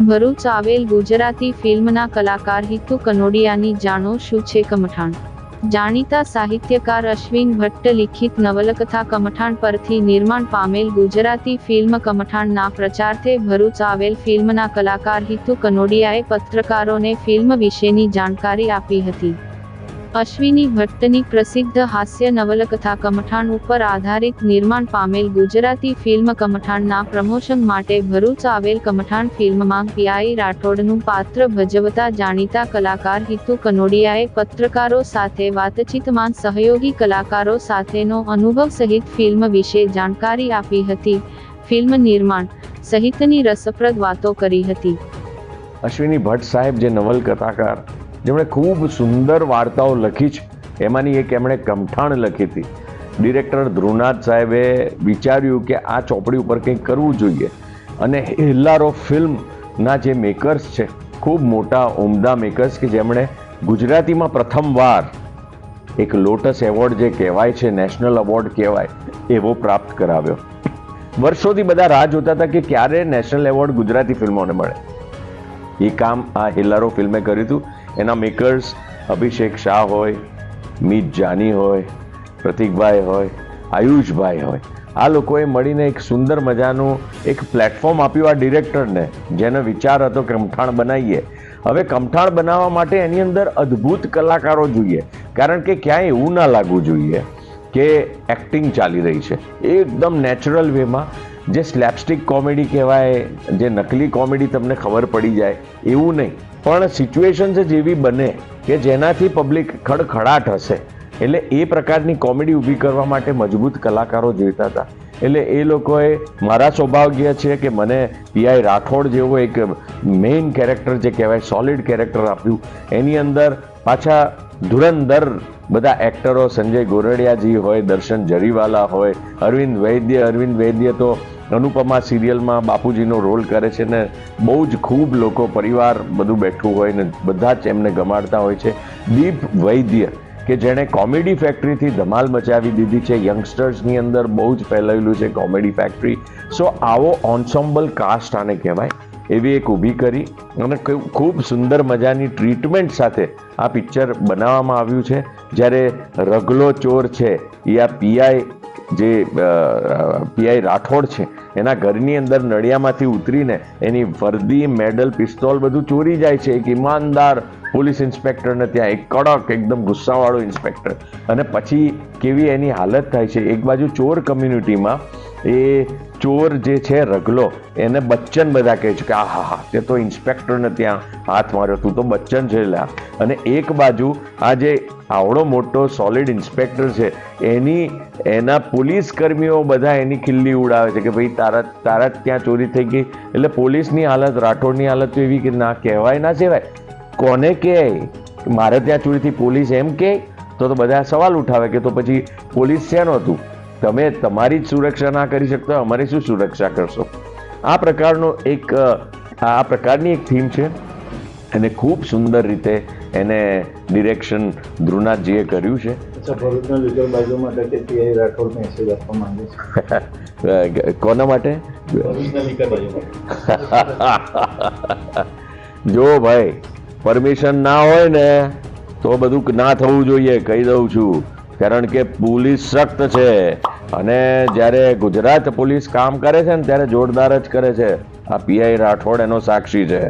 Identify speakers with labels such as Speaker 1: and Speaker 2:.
Speaker 1: ભરૂચ આવેલ ગુજરાતી ફિલ્મના કલાકાર હિતુ કનોડિયાની જાણો શું છે કમઠાણ? જાણીતા સાહિત્યકાર અશ્વિન ભટ્ટ લિખિત નવલકથા કમઠાણ પરથી નિર્માણ પામેલ ગુજરાતી ફિલ્મ કમઠાણના પ્રચારથે ભરૂચ આવેલ ફિલ્મના કલાકાર હિતુ કનોડિયાએ પત્રકારોને ફિલ્મ વિશેની જાણકારી આપી હતી. અશ્વિની ભટ્ટની પ્રસિદ્ધ હાસ્ય નવલકથા કમઠાણ ઉપર આધારિત નિર્માણ પામેલ ગુજરાતી ફિલ્મ કમઠાણના પ્રમોશન માટે ભરૂચ આવેલ કમઠાણ ફિલ્મમાં પીઆઈ રાઠોડનું પાત્ર ભજવતા જાણીતા કલાકાર હિતુ કનોડિયાએ પત્રકારો સાથે વાતચીતમાં સહયોગી કલાકારો સાથેનો અનુભવ સહિત ફિલ્મ વિશે જાણકારી આપી હતી. ફિલ્મ નિર્માણ સહિતની રસપ્રદ વાતો કરી હતી.
Speaker 2: અશ્વિની ભટ્ટ સાહેબ જે નવલકથાકાર જેમણે ખૂબ સુંદર વાર્તાઓ લખી છે. એમાંની એક એમણે કમઠાણ લખી હતી. ડિરેક્ટર ધ્રુવનાથ સાહેબે વિચાર્યું કે આ ચોપડી ઉપર કંઈક કરવું જોઈએ. અને હેલ્લારો ફિલ્મના જે મેકર્સ છે, ખૂબ મોટા ઉમદા મેકર્સ કે જેમણે ગુજરાતીમાં પ્રથમવાર એક લોટસ એવોર્ડ જે કહેવાય છે નેશનલ એવોર્ડ કહેવાય, એવો પ્રાપ્ત કરાવ્યો. વર્ષોથી બધા રાહ જોતા હતા કે ક્યારે નેશનલ એવોર્ડ ગુજરાતી ફિલ્મોને મળે. એ કામ આ હિલ્લારો ફિલ્મે કર્યું હતું. એના મેકર્સ અભિષેક શાહ હોય મીત જાની હોય, પ્રતિકભાઈ હોય, આયુષભાઈ હોય. આ લોકોએ મળીને એક સુંદર મજાનું એક પ્લેટફોર્મ આપ્યું આ ડિરેક્ટરને જેનો વિચાર હતો કમઠાણ બનાવીએ. હવે કમઠાણ બનાવવા માટે એની અંદર અદ્ભુત કલાકારો જોઈએ. કારણ કે ક્યાંય એવું ના લાગવું જોઈએ કે એક્ટિંગ ચાલી રહી છે. એકદમ નેચરલ વેમાં જે સ્લેપસ્ટિક કોમેડી કહેવાય, જે નકલી કોમેડી તમને ખબર પડી જાય, એવું નહીં. પણ સિચ્યુએશન જેવી બને કે જેનાથી પબ્લિક ખડખડાટ હશે. એટલે એ પ્રકારની કોમેડી ઊભી કરવા માટે મજબૂત કલાકારો જોઈતા હતા. એટલે એ લોકોએ મારા સૌભાગ્ય છે કે મને પીઆઈ રાઠોડ જેવો એક મેઇન કેરેક્ટર જે કહેવાય સોલિડ કેરેક્ટર આપ્યું. એની અંદર પાછા ધુરંધર બધા એક્ટરો સંજય ગોરડિયાજી હોય, દર્શન જરીવાલા હોય, અરવિંદ વૈદ્ય અરવિંદ વૈદ્ય તો અનુપમા સિરિયલમાં બાપુજીનો રોલ કરે છે ને બહુ જ ખૂબ લોકો પરિવાર બધું બેઠું હોય ને બધા જ એમને ગમાડતા હોય છે. દીપ વૈદ્ય, કે જેણે કોમેડી ફેક્ટરીથી ધમાલ મચાવી દીધી છે. યંગસ્ટર્સની અંદર બહુ જ ફેલાયેલું છે કોમેડી ફેક્ટરી. સો આવો ઓન્સોમ્બલ કાસ્ટ આને કહેવાય. એવી એક ઊભી કરી અને ખૂબ- સુંદર મજાની ટ્રીટમેન્ટ સાથે આ પિક્ચર બનાવવામાં આવ્યું છે. જ્યારે રગલો ચોર છે આ પીઆઈ જે પીઆઈ રાઠોડ છે, એના ઘરની અંદર નળિયામાંથી ઉતરીને એની વર્દી મેડલ, પિસ્તોલ બધું ચોરી જાય છે. એક ઈમાનદાર પોલીસ ઇન્સ્પેક્ટરને ત્યાં એક કડક, એકદમ ગુસ્સાવાળો ઇન્સ્પેક્ટર. અને પછી કેવી એની હાલત થાય છે? એક બાજુ ચોર કમ્યુનિટીમાં એ ચોર જે છે રગલો, એને બચ્ચન બધા કહે છે કે આ હા હા તે તો ઇન્સ્પેક્ટરને ત્યાં હાથ માર્યો, તું તો બચ્ચન છે લ્યા. અને એક બાજુ આ જે આવડો મોટો સોલિડ ઇન્સ્પેક્ટર છે, એની, એના પોલીસ કર્મીઓ બધા એની ખિલ્લી ઉડાવે છે કે, ભાઈ, તારા તારા ત્યાં ચોરી થઈ ગઈ. એટલે પોલીસની હાલત, રાઠોડની હાલત તો એવી કે, ના, કહેવાય ના કહેવાય. કોને કહે? મારે ત્યાં ચોરીથી પોલીસ એમ કહે? તો તો બધા સવાલ ઉઠાવે કે, તો પછી પોલીસ શેનો હતું? તમે તમારી જ સુરક્ષા ના કરી શકતા અમારી શું સુરક્ષા કરશો? આ પ્રકારનો એક આ પ્રકારની એક થીમ છે. અને ખૂબ સુંદર રીતે એને ડિરેક્શન ધ્રુવનાથજીએ કર્યું છે. કોના
Speaker 3: માટે.
Speaker 2: જો ભાઈ પરમિશન ના હોય ને તો બધું ના થવું જોઈએ કહી દઉં છું. કારણ કે પોલીસ સખ્ત છે. અને જ્યારે ગુજરાત પોલીસ કામ કરે છે ને ત્યારે જોરદાર જ કરે છે. આ પીઆઈ રાઠોડ એનો સાક્ષી છે.